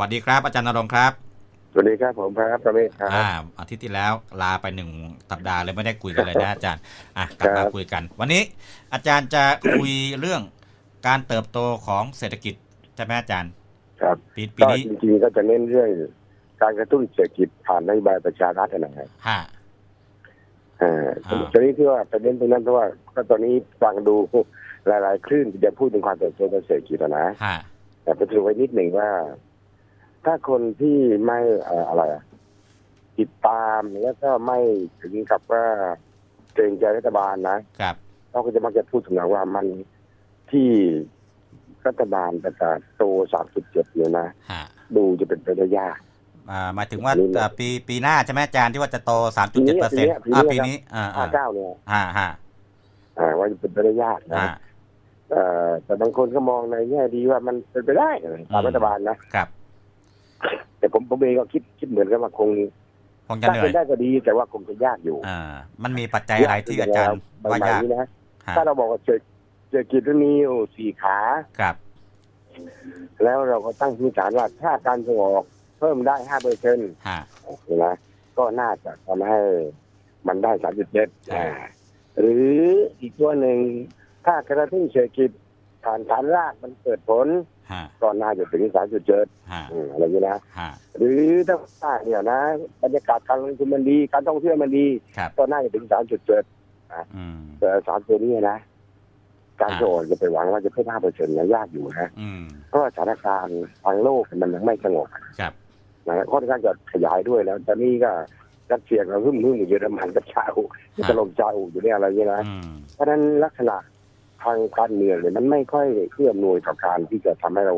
วัสดีครับ อาจารย์นรงค์ครับสวัสดีครับผมพระประเมศครับอ่าอาทิตย์ที่แล้วลาไปหนึ่งสัปดาห์เลยไม่ได้คุยกันเลยนะอาจารย์อะกลับมาครับคุยกัน วันนี้อาจารย์จะคุยเรื่องการเติบโตของเศรษฐกิจใช่ไหมอาจารย์ ครับปีปีก็นี้จริงๆก็จะเน้นเรื่องการกระตุ้นเศรษฐกิจผ่านนโยบายประชารัฐนะครับฮะอ่าอ่าทีนี้ที่ว่าประเด็นตรงนั้นเพราะว่าก็ตอนนี้ฟังดูหลาย ๆ คลื่นที่จะพูดถึงความเติบโตทางเศรษฐกิจอะนะฮะแต่ไปดูไว้นิดหนึ่งว่า ถ้าคนที่ไม่เอ่ออะไรอะติดตามแล้วก็ไม่ถึงกับว่าเกรงใจรัฐบาลนะครับ เขาก็จะมักจะพูดถึงว่ามันที่รัฐบาลประกาศโตสามจุดเจ็ดเนี่ยนะ ฮะดูจะเป็นไปได้ยาก อ่าหมายถึงว่านี่นะอ่าปีปีหน้าใช่ไหมอาจารย์ที่ว่าจะโตสามจุดเจ็ดเปอร์เซ็นต์ปีนี้อ่าปีปีนี้ นี้อ่าห้าอ่าเก้าเนี่ยฮะฮะอ่าว่าจะเป็นไปได้ยากนะฮะเอ่อแต่บางคนก็มองในแง่ดีว่ามันเป็นไปได้ตามรัฐบาลนะครับแต่ ผมผมเองก็คิดคิดเหมือนกันว่าคงคงจะถ้าเหนื่เป็อยนได้ก็ดีแต่ว่าคงจะยากอยู่ อ่า มันมีปัจจัยอะไรที่อาจารย์ใบว่าไม้ยากนี้นะฮะถ้าเราบอกว่าเศรษฐเศรษฐกิจมันมีอยู่สี่ขาครับ แล้วเราก็ตั้งพื้นฐานว่าถ้าการส่งออกเพิ่มได้ห้าเปอร์เซ็นต์ฮะนะก็น่าจะทำให้มันได้สามจุดเจ็ดใช่หรืออีกตัวหนึ่งถ้ากระตุ้นเศรษฐกิจผ่านฐานรากมันเกิดผลฮะ ก็น่าจะถึงสามจุดเจ็ดฮะอะไรอย่างนี้นะฮะหรือถ้าว่าเนี่ยนะ บรรยากาศการลงทุนมันดี การท่องเที่ยวมันดีครับก็น่าจะถึงสามจุดเจ็ดอืมแต่สามตัวนี้นะ การอ่าส่งออกจะไปหวังว่าจะเพิ่มห้าเปอร์เซ็นต์เนี่ยยากอยู่นะอืมเพราะว่าสถานการณ์ทางโลกมันยังไม่สงบครับนะค่อนข้างจะขยายด้วยแล้วตอนนี้ก็รัสเซียกับหึ่มหึ่มอยู่เยอรมันกับชาอุที่ถล่มชาอุอยู่เนี่ยอะไรเงี้ยนะอืมเพราะฉะนั้นลักษณะ ทางการเมืองเนี่ยมันไม่ค่อยเอื้อมหน่วยต่อการที่จะทำให้เรา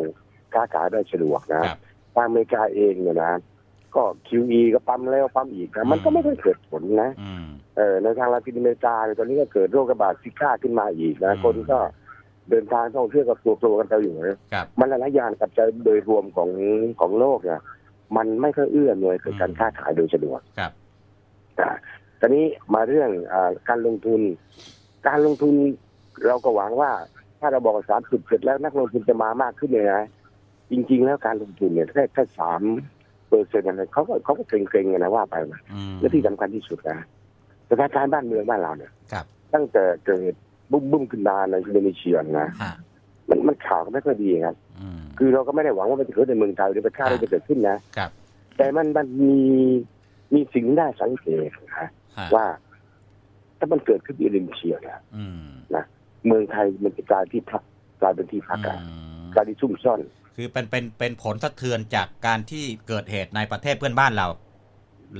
ค้าขายได้สะดวกนะครับทางอเมริกาเองเนี่ยนะ ก็ QE ก็ปั๊มแล้วปั๊มอีกนะมันก็ไม่ค่อยเกิดผลนะอืมเออในทางลาตินอเมริกาเนี่ยตอนนี้ก็เกิดโรคระบาดซิก้าขึ้นมาอีกนะอืมคนก็เดินทางท่องเที่ยวกับตัวตัวกันไปอยู่นะครับมันหลายๆอย่างกับใจโดยรวมของของโลกเนี่ยมันไม่ค่อยเอื้อหน่วยคือการค้าขายโดยสะดวกครับอ่าตอนนี้มาเรื่องอาการลงทุน การลงทุน เราก็หวังว่าถ้าเราบอกสามสิบเสร็จแล้วนักลงทุนจะมามากขึ้นเลยนะจริง ๆ แล้วการลงทุนเนี่ยแค่แค่สามเปอร์เซ็นต์อะไรเขาก็เขาก็เกรงๆกันนะว่าไปนะอืมและที่สำคัญที่สุดนะสถานการณ์บ้านเมืองบ้านเราเนี่ยครับตั้งแต่เกิดบุ้มบุ้มขึ้นมาในอินโดนีเซียนะฮะมันมันข่าวก็ไม่ค่อยดีครับอืมคือเราก็ไม่ได้หวังว่ามันจะเกิดในเมืองไทยหรือประเทศเราจะเกิดขึ้นนะครับแต่มันมันมีมีสิ่งที่น่าสังเกตนะฮะว่า ถ้ามันเกิดขึ้นที่อินโดนีเซียเนี่ยอืม เมืองไทยมันจะกลายที่พักกลายเป็นที่พักอะอืมกลายที่ซุ่มซ่อน คือเป็นเป็นเป็นผลสะเทือนจากการที่เกิดเหตุในประเทศเพื่อนบ้านเรา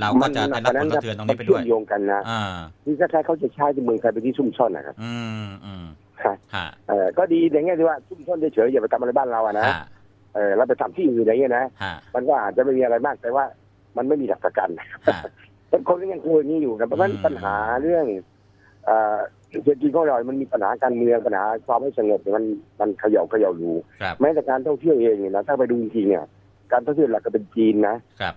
เราก็จะได้รับผลสะเทือนตรงนี้ไปด้วยเชื่อมโยงกันนะอ่านี่ก็ใช้เขาจะใช้ที่เมืองไทยเป็นที่ซุ่มซ่อนนะครับ อืมอืมครับฮะเออก็ดีในแง่ที่ว่าซุ่มซ่อนเฉยๆอย่าไปทำอะไรบ้านเราอะนะฮะเออเราไปทำที่อื่นอะไรเงี้ยนะฮะมันก็อาจจะไม่มีอะไรมากแต่ว่ามันไม่มีหลักประกันฮะเป็นคนก็ยังกลัวอย่างนี้อยู่นะเพราะฉะนั้นอืมปัญหาเรื่อง เอ่อเศรษฐกิจของเรา มันมีปัญหาการเมืองปัญหาความไม่สงบเนี่ยมันมันเขย่าเขย่าอยู่ครับแม้แต่การท่องเที่ยวเองเนี่ยนะถ้าไปดูจริงๆเนี่ย การท่องเที่ยวหลักก็เป็นจีนนะครับ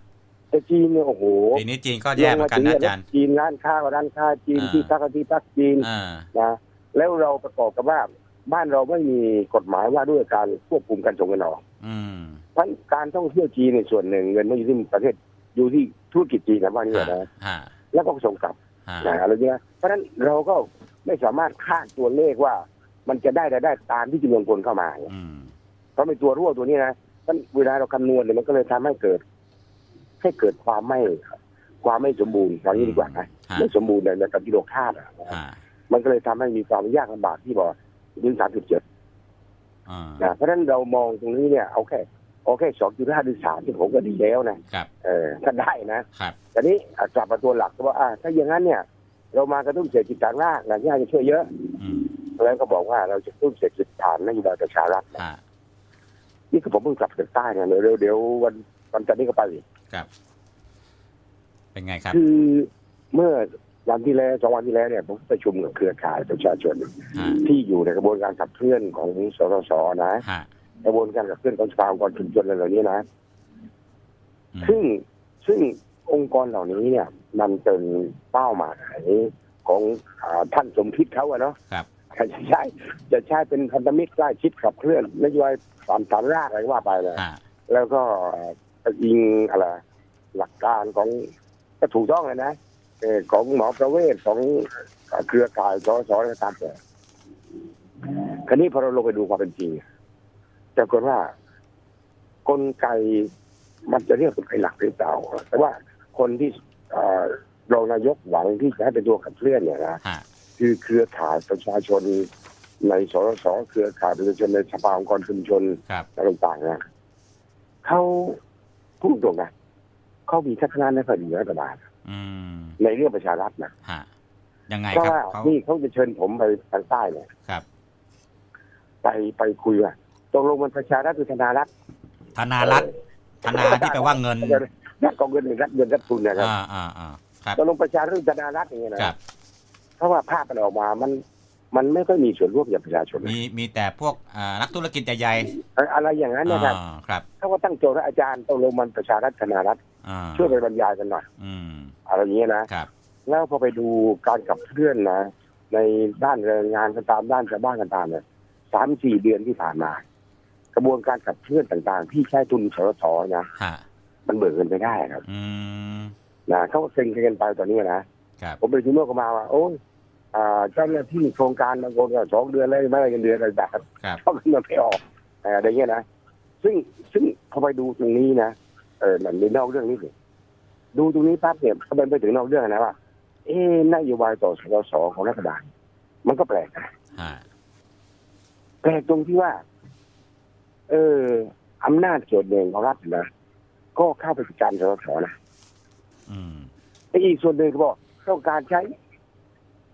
แต่จีนเนี่ยโอ้โหปีนี้จีนก็แย่เหมือนกันนะอาจารย์จีนร้านค้าก็ร้านค้าจีนอ่าที่พักก็ที่พักจีนอ่านะแล้วเราประกอบกับว่าบ้านเราไม่มีกฎหมายว่าด้วยการควบคุมการส่งเงินออกอืมเพราะการท่องเที่ยวจีนในส่วนหนึ่งเงินไม่อยู่ที่ประเทศอยู่ที่ธุรกิจจีนนะว่านี่ฮะนะฮะแล้วก็ส่งกลับฮะนะอะไรเงี้ยเพราะฉะนั้นเราก็ ไม่สามารถคาดตัวเลขว่า มันจะได้รายได้ตามที่จำนวนคนเข้ามาอืมเพราะเป็นตัวรั่วตัวนี้นะเพราะเวลาเราคำนวณเนี่ยมันก็เลยทำให้เกิด ให้เกิดความไม่ความไม่สมบูรณ์อย่างนี้ดีกว่านะฮะไม่สมบูรณ์ในกับกิโลคาดอะฮะมันก็เลยทำให้มีความยากลำบากที่บอกถึงสามจุดเจ็ดอ่านะเพราะฉะนั้นเรามองตรงนี้เนี่ยเอาแค่เอาแค่สองจุดห้าหรือสามที่ผมก็ดีแล้วนะครับเออถ้าได้นะครับแต่นี้อะกลับมาตัวหลักก็ว่าอะถ้าอย่างนั้นเนี่ย เรามากระตุ้นเศรษฐกิจฐานรากนะที่จะช่วยเยอะ อืมแล้วก็บอกว่าเราจะกระตุ้นเศรษฐกิจฐานนโยบายประชารัฐนะฮะนี่คือผมเพิ่งกลับจากใต้เนี่ยเดี๋ยวเดี๋ยวเดี๋ยววันวันจันทร์นี้ก็ไปอีกครับ เป็นไงครับคือเมื่อวันที่แล้วสองวันที่แล้วเนี่ยผมประชุมกับเครือข่ายประชาชน ฮะที่อยู่ในกระบวนการขับเคลื่อนของสสสนะ ฮะกระบวนการขับเคลื่อนของสภาองค์กรชุมชนอะไรเหล่านี้นะ อืมซึ่งซึ่งองค์กรเหล่านี้เนี่ย มันเป็นเป้าหมายของอาท่านสมคิดเขาอะเนาะครับจะใช้จะใช้เป็นพันธมิตรใกล้ชิดขับเคลื่อนนโยบายสามสามรากอะไรก็ว่าไปเลยฮะแล้วก็อิงอะไรหลักการของก็ถูกต้องเลยนะเออของหมอประเวศของเครือข่ายสสอะไรก็ตามแต่คราวนี้พอเราลงไปดูความเป็นจริงจะกฏว่ากลไกมันจะเรียกกลไกหลักหรือเปล่าแต่ว่าคนที่เอ่อ รองนายกหวังที่จะให้เป็นตัวขับเคลื่อนเนี่ยนะฮะคือเครือข่ายประชาชนในสสสเครือข่ายประชาชนในสภาองค์กรชุมชนครับอะไรต่างๆเนี่ยเขาพูดตรงนะเขามีทัศนะไม่ค่อยดีกับรัฐบาลอืมในเรื่องประชารัฐนะฮะยังไงเพราะครับว่าเขานี่เขาจะเชิญผมไปทางใต้เนี่ยครับ ไปไปคุยว่าตกลงมันประชารัฐหรือธนารัฐธนารัฐธนาที่แปลว่าเงิน รัฐกองเงินหรือรัฐเงินรัฐทุนนะครับอ่าอ่าอ่าครับตกลงประชารัฐหรือธนารัฐอย่างเงี้ยนะครับเพราะว่าภาพมันออกมามันมันไม่ค่อยมีส่วนร่วมจากประชาชนนะมีมีแต่พวกอ่านักธุรกิจใหญ่เอ่ออะไรอย่างนั้นๆนะครับอ่าครับเขาก็ตั้งโจทย์ว่าอาจารย์ตกลงมันประชารัฐธนารัฐอ่าช่วยไปบรรยายกันหน่อยอืมอะไรอย่างเงี้ยนะครับแล้วพอไปดูการขับเคลื่อนนะ ในด้านแรงงานก็ตามด้านชาวบ้านก็ตามเนี่ยสามสี่เดือนที่ผ่านมา กระบวนการขับเคลื่อนต่างๆ ที่ใช้ทุนสสนะฮะ มันเบิกเงินไปได้ครับอืมนะเขาก็เซ็งกันไปตอนนี้นะครับผมไปที่เมื่อก็มาว่า โอ้ยอ่าเจ้าหน้าที่โครงการบางคนก็สองเดือนเลยไม่ได้เงินเดือนอะไรแบบครับเพราะเงินมันไม่ออกเอ่ออะไรเงี้ยนะซึ่งซึ่งพอไปดูตรงนี้นะเออมันมีนอกเรื่องนี้สิดูตรงนี้ปั๊บเนี่ยเขาเป็นไปถึงนอกเรื่องนะว่า เอ๊ะนโยบายต่อสสของรัฐบาลมันก็แปลกนะฮะแปลกตรงที่ว่า เอออำนาจส่วนหนึ่งของรัฐนะ ก็เข้าไปจัดการสสนะอืมแต่อีกส่วนหนึ่งก็บอกต้องการใช้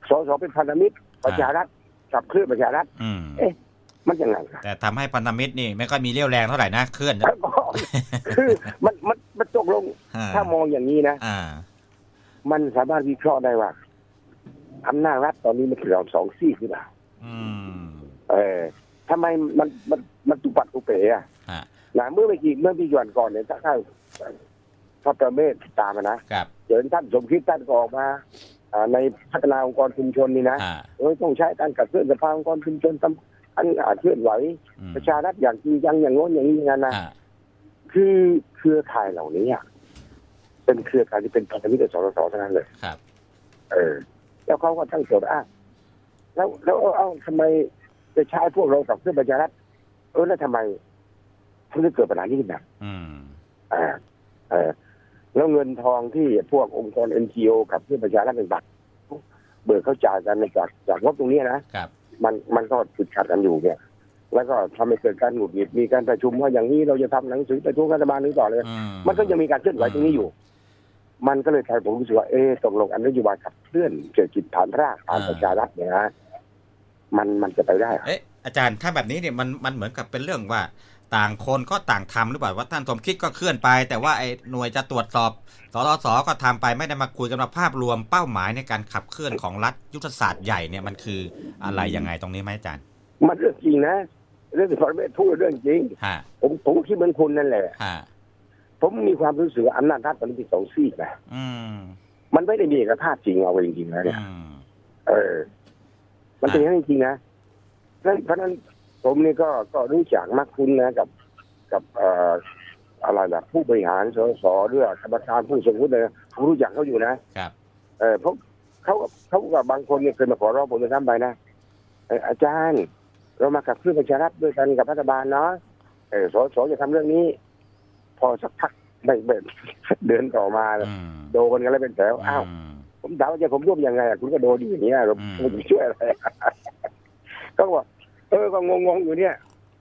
สสเป็นพันธมิตรประชารัฐขับเคลื่อนประชารัฐอืมเอ๊ะมันยังไงครับแต่ทำให้พันธมิตรนี่ไม่ค่อยมีเรี่ยวแรงเท่าไหร่นะเคลื่อนนะแล้วก็คือมันมันมันตกลงฮะถ้ามองอย่างนี้นะอ่ามันสามารถวิเคราะห์ได้ว่าอำนาจรัฐตอนนี้มันคือเราสองซี่หรือเปล่าอืมเออทำไมมันมันมันตุปัดตุเป๋อะฮะ นะเมื่อไม่กี่เมื่อปีก่อนก่อนเนี่ยถ้าถ้าพระประเมศตามมานะครับเจอท่านสมคิดท่านก็ออกมาอ่าในพัฒนาองค์กรชุมชนนี่นะฮะเออต้องใช้การขับเคลื่อนสภาองค์กรชุมชนทำอันอาจเคลื่อนไหวอืมประชารัฐอย่างจริงจังอย่างโน้นอย่างนี้อย่างนั้นนะฮะคือเครือข่ายเหล่านี้อะเป็นเครือข่ายที่เป็นพันธมิตรกับสสทั้งนั้นเลยครับ เออ แล้วเขาก็ตั้งโจทย์อะแล้วแล้วเอาเอาทำไมจะใช้พวกเรากับเครื่องประชารัฐเออแล้วทำไม ถึงได้เกิดปัญหานี้ขึ้นมาอืมอ่าเออแล้วเงินทองที่พวกองค์กร NGO กับเครื่องประชารัฐต่างๆเบิกเขาจ่ายกันจากจากงบตรงนี้นะครับ มันมันก็ติดขัดกันอยู่เนี่ย แล้วก็ทำให้เกิดการหงุดหงิดมีการประชุมว่าอย่างนี้เราจะทำหนังสือประท้วงรัฐบาลนี้ต่อเลยอืมมันก็ยังมีการเคลื่อนไหวตรงนี้อยู่ มันก็เลยทำให้ผมรู้สึกว่าเอ๊ะตกลงอันนโยบายขับเคลื่อนเศรษฐกิจฐานรากฐานประชารัฐเนี่ยนะมันมันจะไปได้เหรอเอ๊ะอาจารย์ถ้าแบบนี้เนี่ยมันมันเหมือนกับเป็นเรื่องว่า ต่างคนก็ต่างทำหรือเปล่าว่าท่านสมคิดก็เคลื่อนไป แต่ว่าไอ้หน่วยจะตรวจสอบสรสก็ทำไปไม่ได้มาคุยกันว่าภาพรวมเป้าหมายในการขับเคลื่อนของรัฐยุทธศาสตร์ใหญ่เนี่ยมันคืออะไรยังไงตรงนี้ไหมอาจารย์ มันเรื่องจริงนะเรื่องที่พอไม่พูดเรื่องจริงฮะผมผมคิดเหมือนคุณนั่นแหละฮะผมมีความรู้สึกว่าอำนาจรัฐตอนนี้เป็นสองซีกนะอืมมันไม่ได้มีเอกภาพจริงเอาไปจริงๆแล้วเนี่ยอืมเออ มันเป็นอย่างนั้นจริงๆนะนั่นเพราะฉะนั้น ผมนี่ก็ก็รู้จักมักคุ้นนะกับกับเอ่ออะไรล่ะผู้บริหารสสเรื่องกรรมการผู้ทรงวุฒิเลยผมรู้จักเขาอยู่นะครับ เออเพราะเขาเขากับบางคนเนี่ยเคยมาขอร้องผมจะทำไปนะเอออาจารย์ เรามาขับเคลื่อนประชารัฐด้วยกันกับรัฐบาลเนาะเออสสจะทำเรื่องนี้ พอสักพักไม่ไม่ เดือนต่อมาอืมโดนกันแล้วเป็นแถวอ้าวอืมผมถามว่าจะผมร่วมยังไงอะคุณก็โดนอยู่อย่างเงี้ยเราอืม ผมจะช่วยอะไร ก็บอก เออก็งงๆอยู่เนี่ย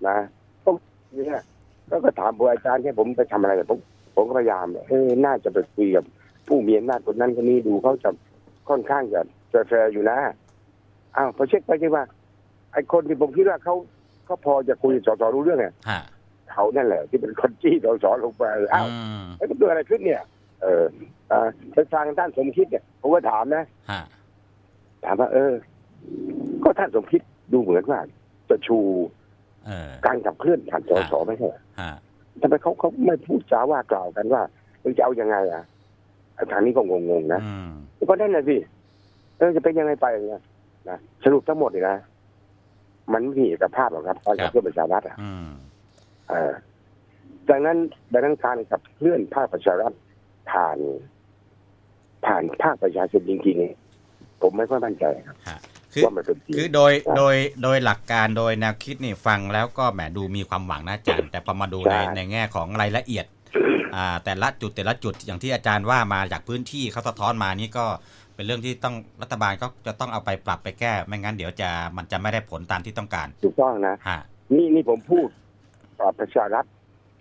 นะก็เนี่ยก็ก็ถามผมอาจารย์แค่ผมไปทำอะไรผมผมก็พยายามเออน่าจะไปคุยกับผู้มีอำนาจคนนั้นคนนี้ดูเขาจะค่อนข้างจะจะแฟร์อยู่นะอ้าวพอเช็คไปเช็คว่าไอ้คนที่ผมคิดว่าเขาเขาพอจะคุยกับสสรู้เรื่องเนี่ยฮะเขานั่นแหละ ที่เป็นคนจี้สสลงไปอ้าวอืมไอ้มันเกิดอะไรขึ้นเนี่ย เอออ่าไปฟังท่านสมคิดเนี่ยผมก็ถามนะฮะถามว่าเออ ก็ท่านสมคิดดูเหมือนว่า จะชูเออการขับเคลื่อนผ่านสสไม่ใช่เหรอฮะทำไมเขาเขาไม่พูดจาว่ากล่าวกันว่ามันจะเอายังไงอะไอ้ทางนี้ก็งงๆนะอืมก็นั่นน่ะสิเออจะเป็นยังไงไปอย่างเงี้ยนะสรุปทั้งหมดเลยนะมันไม่มีเอกภาพหรอกครับการขับเคลื่อนประชารัฐอะอืมเออดังนั้นดังนั้นการขับเคลื่อนภาคประชารัฐผ่าน ผ่านภาคประชาชนจริงๆผมไม่ค่อยมั่นใจครับฮะ คือว่ามันเป็นจริงคือโดยโดยโดยหลักการโดยแนวคิดนี่ฟังแล้วก็แหมดูมีความหวังนะอาจารย์ แต่พอมาดูในใช่ในแง่ของรายละเอียดอ่าแต่ละจุดแต่ละจุดอย่างที่อาจารย์ว่ามาจากพื้นที่เขาสะท้อนมานี่ก็เป็นเรื่องที่ต้องรัฐบาลก็จะต้องเอาไปปรับไปแก้ ไม่งั้นเดี๋ยวจะมันจะไม่ได้ผลตามที่ต้องการถูกต้องนะฮะนี่นี่ผมพูดอ่าประชารัฐ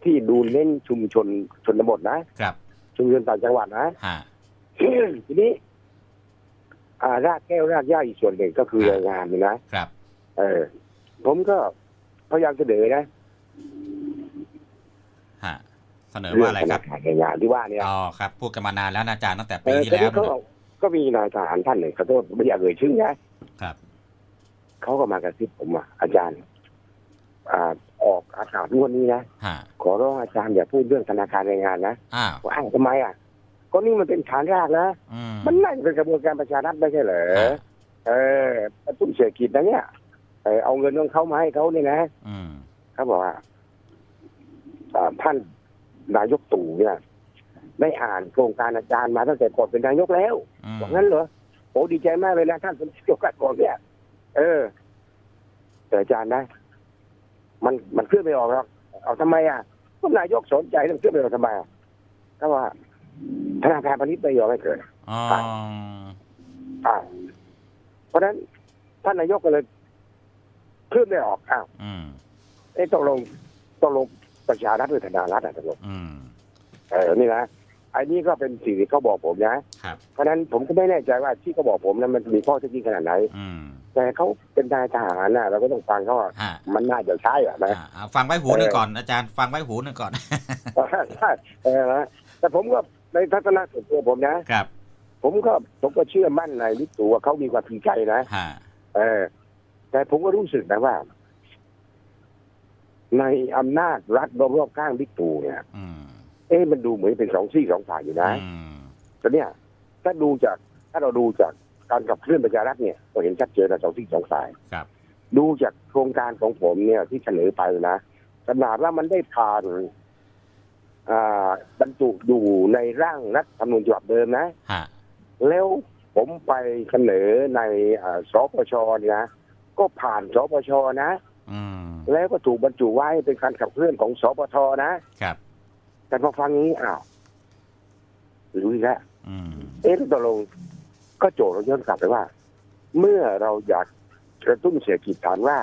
ที่ดูเน้นชุมชนชนบทนะครับ ชุมชนต่างจังหวัดนะฮะทีนี้ อ่ารากแก้วรากหญ้าอีกส่วนหนึ่งก็คือแรงงานนี่นะครับ เออ ผมก็พยายามเสนอนะฮะเสนอว่าอะไรครับธนาคารแรงงานที่ว่าเนี่ยอ๋อครับพูดกันมานานแล้วนะอาจารย์ตั้งแต่เอปีอที่ทีแล้วนี้เขาก็มีนายทหารท่านหนึ่งขอโทษไม่อยากเอ่ยชื่อนะครับเขาก็มากระซิบผมว่าอาจารย์ อ่าออกอากาศทุกวันนี้นะฮะขอร้องอาจารย์อย่าพูดเรื่องธนาคารแรงงานนะอ้าวว่าอ้าวทำไมอะ ก็นี่มันเป็นฐานรากนะ อืม มันน่าจะเป็นกระบวนการประชารัฐไม่ใช่เหรอฮะ เออกระตุ้นเศรษฐกิจนะเนี่ยเออเอาเงินของเขามาให้เขาเนี่ยนะอืมเขาบอกว่าอ่าท่านนายกตู่เนี่ยได้อ่านโครงการอาจารย์มาตั้งแต่ก่อนเป็นนายกแล้ว อืมบอกงั้นเหรอโอ้ดีใจมากเลยนะท่านเป็นนายกก่อนเนี่ย เออ แต่อาจารย์นะ มันมันเคลื่อนไม่ออกหรอกเอาทำไมอะก็นายกสนใจเรื่องเคลื่อนไม่ออกทำไมอะก็ว่า ธนาคารพาณิชย์ไม่ยอมให้เกิดอ๋ออ่าเพราะฉะนั้นท่านนายกก็เลยเคลื่อนไม่ออกอ้าวอืมเอ๊ะตกลงตกลงประชารัฐหรือธนารัฐอะตกลงอืมเออนี่นะอันนี้ก็เป็นสิ่งที่เขาบอกผมนะครับเพราะฉะนั้นผมก็ไม่แน่ใจว่าที่เขาบอกผมนั้นมันมีข้อเท็จจริงขนาดไหนอืมแต่เขาเป็นนายทหารนะเราก็ต้องฟังเขาว่าฮะมันน่าจะใช่อะนะอ่าเอาฟังไว้หูหนึ่งก่อนอาจารย์ฟังไว้หูหนึ่งก่อนใช่เออนะแต่ผมก็ ในทัศนะส่วนตัวผมนะ ครับ ผมก็ผมก็เชื่อมั่นในลิตูว่าเขามีความจริงใจนะฮะเออ แต่ผมก็รู้สึกนะว่า ในอำนาจรัฐรอบๆข้างบิ๊กตู่เนี่ย อืม เอ๊ะมันดูเหมือนเป็นสองซี่สองฝ่ายอยู่นะอืม แต่เนี่ย ถ้าดูจากถ้าเราดูจากการขับเคลื่อนประชารัฐเนี่ยก็เห็นชัดเจนนะสองซี่สองฝ่ายครับ ดูจากโครงการของผมเนี่ยที่เสนอไปนะขนาดว่ามันได้ผ่านอ่า บรรจุอยู่ในร่างรัฐธรรมนูญฉบับเดิมนะ ฮะ แล้วผมไปเสนอในอ่าสปชเนี่ยนะก็ผ่านสปชนะ อืม แล้วก็ถูกบรรจุไว้เป็นการขับเคลื่อนของสปทนะ ครับ แต่พอฟังนี้อ้าวรู้อีกแล้วอืม เอ๊ะตกลงก็โจทย์เราย้อนกลับไปว่า เมื่อเราอยากกระตุ้นเศรษฐกิจฐานว่า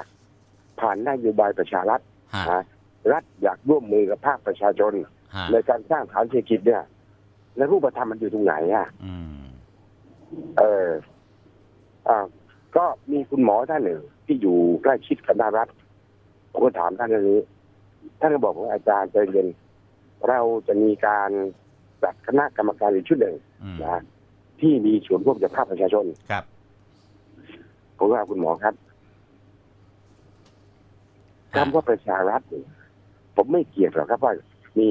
ผ่านนโยบายประชารัฐฮะ นะรัฐอยากร่วมมือกับภาคประชาชน ฮะในการสร้างฐานเศรษฐกิจเนี่ยในรูปธรรมมันอยู่ตรงไหนอะอืม เอออ่าก็มีคุณหมอท่านหนึ่งที่อยู่ใกล้ชิดกับนารัฐผมก็ถามท่านเรื่องนี้ ท่านก็บอกว่าอาจารย์ใจเย็นเราจะมีการจัดคณะกรรมการอีกชุดหนึ่งอืม นะที่มีส่วนร่วมจากภาคประชาชน ครับ ผมว่าคุณหมอครับคำว่าประชารัฐเนี่ยผมไม่เกลียดหรอกครับว่า มี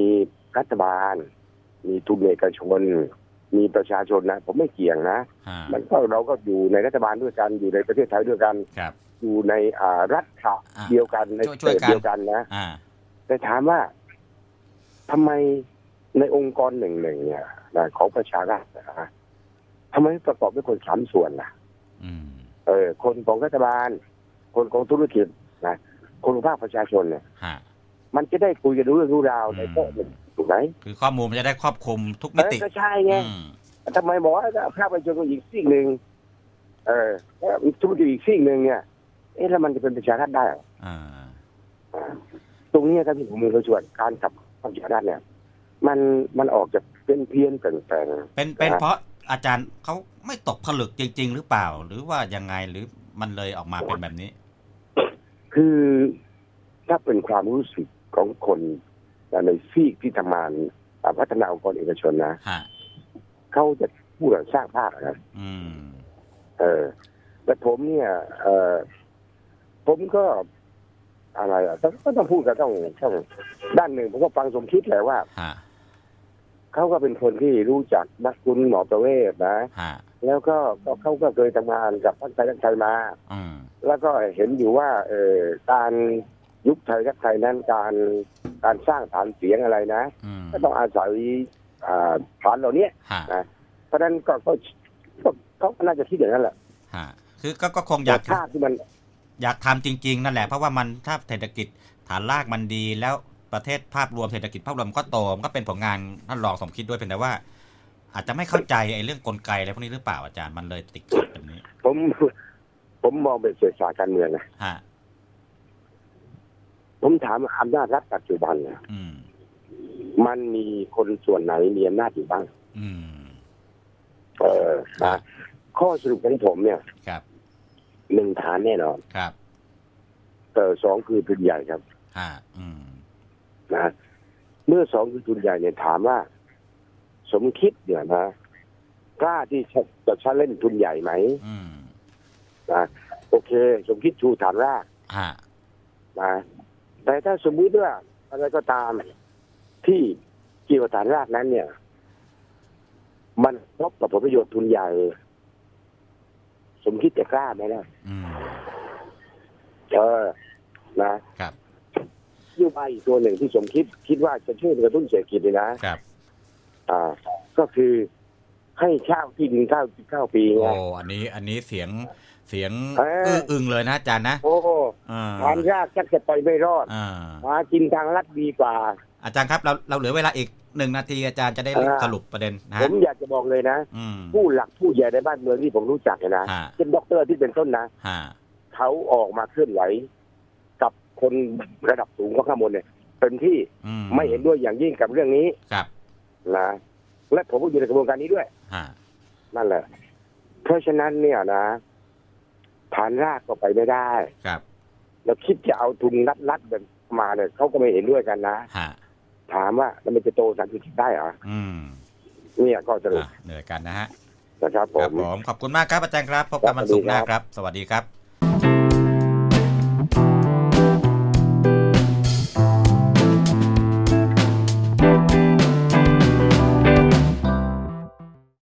รัฐบาล มีทุนเอกชน มีประชาชนนะ ผมไม่เกี่ยงนะฮะมันก็เราก็อยู่ในรัฐบาลด้วยกันอยู่ในประเทศไทยด้วยกันครับอยู่ในอ่ารัฐะอ่าเดียวกันในช่วยเศช่วยษกันเดียวกันนะอ่าแต่ถามว่าทำไมในองค์กรหนึ่งหนึ่งเนี่ยนะของประชารัฐนะทำไมประกอบด้วยคนสามส่วนล่ะอืมเออ คนของรัฐบาล คนของธุรกิจนะคนของภาคประชาชนเนี่ยฮะ มันจะได้คุยกันรู้เรื่องรู้ราวอืมในโต๊ะหนึ่งถูกไหมคือข้อมูลมันจะได้ครอบคลุมทุกเอมิอติก็ใช่ไงอืมทำไมบอกว่าภาคประชาชนก็อีกสิ่งหนึ่งเออแล้วธุรกิจอีกสิ่งหนึ่งเนี่ยเอ๊ะแล้วมันจะเป็นประชารัฐได้เหรออ่าอ่าตรงนี้ถ้าที่ผมมีกระชวนการกับประชารัฐเนี่ย มันมันออกจากเป็นเพี้ยนแปลงเป็นเป็นนะเพราะอาจารย์เขาไม่ตกผลึกจริง ๆ หรือเปล่า หรือว่ายังไงหรือมันเลยออกมาเป็นแบบนี้ๆคือถ้าเป็นความรู้สึก ของคนในซีกที่ทำงานอ่าพัฒนาองค์กรเอกชนนะฮะเขาจะพูดสร้างภาพนะอืมเออแต่ผมเนี่ยเออผมก็อะไรอะต้องก็ต้องพูดกันต้องต้องด้านหนึ่งผมก็ฟังสมคิดแหละว่าฮะเขาก็เป็นคนที่รู้จักนักคุณหมอประเวศนะฮะแล้วก็ก็เขาก็เคยทำงานกับท่านไทยท่านไทยมาอืมแล้วก็เห็นอยู่ว่า เออการ ยุคไทยรักไทยนั้นการการสร้างฐานเสียงอะไรนะอืมก็ต้องอาศัยอ่าฐานเหล่านี้ฮะนะเพราะฉะนั้นก็ก็ก็เขาก็น่าจะคิดอย่างนั้นแหละฮะคือก็ก็คงอยากแต่ชาติที่มัน อยากทำจริง ๆ นั่นแหละเพราะว่ามันถ้าเศรษฐกิจฐานรากมันดีแล้วประเทศภาพรวมเศรษฐกิจภาพรวมก็โตมันก็เป็นผลงานท่านรองสมคิดด้วยเพียงแต่ว่า อาจจะไม่เข้าใจไอ้เรื่องกลไกอะไรพวกนี้หรือเปล่าอาจารย์มันเลยติดขัดแบบนี้ ผมผมมองเป็นเศรษฐศาสตร์การเมืองนะฮะ ผมถามว่าอำนาจรัฐปัจจุบันเนี่ยอืมมันมีคนส่วนไหนมีอำนาจอยู่บ้างอืมเออนะข้อสรุปของผมเนี่ยครับหนึ่งฐานแน่นอนครับเออสองคือทุนใหญ่ครับฮะอืมนะเมื่อสองคือทุนใหญ่เนี่ยถามว่า สมคิดเนี่ยนะกล้าที่จะจะใช้เล่นทุนใหญ่ไหมอืมนะโอเค สมคิดชูฐานรากฮะนะ แต่ถ้าสมมุติว่าอะไรก็ตามที่เกี่ยวกับฐานรากนั้น เนี่ย มันพบกับผลประโยชน์ทุนใหญ่ สมคิดจะกล้าไหมนะอืมเออนะครับนโยบายอีกตัวหนึ่งที่สมคิด คิดว่าจะช่วยกระตุ้นเศรษฐกิจเลยนะครับ อ่า ก็คือให้เช่าที่ดินเก้าเก้าปีโอ้ไงอันนี้ อันนี้เสียง เสียงเอออื้ออึงเลยนะอาจารย์นะ โอ้อ่าฐานรากชักจะไปไม่รอดอ่าหากินทางลัดดีกว่า อาจารย์ครับเราเราเหลือเวลาอีกหนึ่งนาทีอาจารย์จะได้อ่าสรุปประเด็นนะผฮะมอยากจะบอกเลยนะอืมผู้หลักผู้ใหญ่ในบ้านเมืองที่ผมรู้จักเนี่ยนะฮะเช่นด็อกเตอร์ที่เป็นต้นนะฮะเขาออกมาเคลื่อนไหว กับคนระดับสูงของข้างบนเนี่ยเป็นที่อืไม่เห็นด้วยอย่างยิ่งกับเรื่องนี้ครับนะและผมก็อยู่ในกระบวนการนี้ด้วยฮะนั่นแหละ เพราะฉะนั้นเนี่ยนะ ฐานรากก็ไปไม่ได้ครับ แล้วคิดจะเอาทุนรัดรัดๆแบบมาเนี่ยเขาก็ไม่เห็นด้วยกันนะฮะถามว่าแล้วมันจะโตสามสิบได้เหรออืมเนี่ยก็สรุปอะเหนื่อยกันนะฮะนะครับผครับม ผมขอบคุณมากครับอาจารย์ครับพบกันวันศุกร์หน้าครับ สวัสดีครับ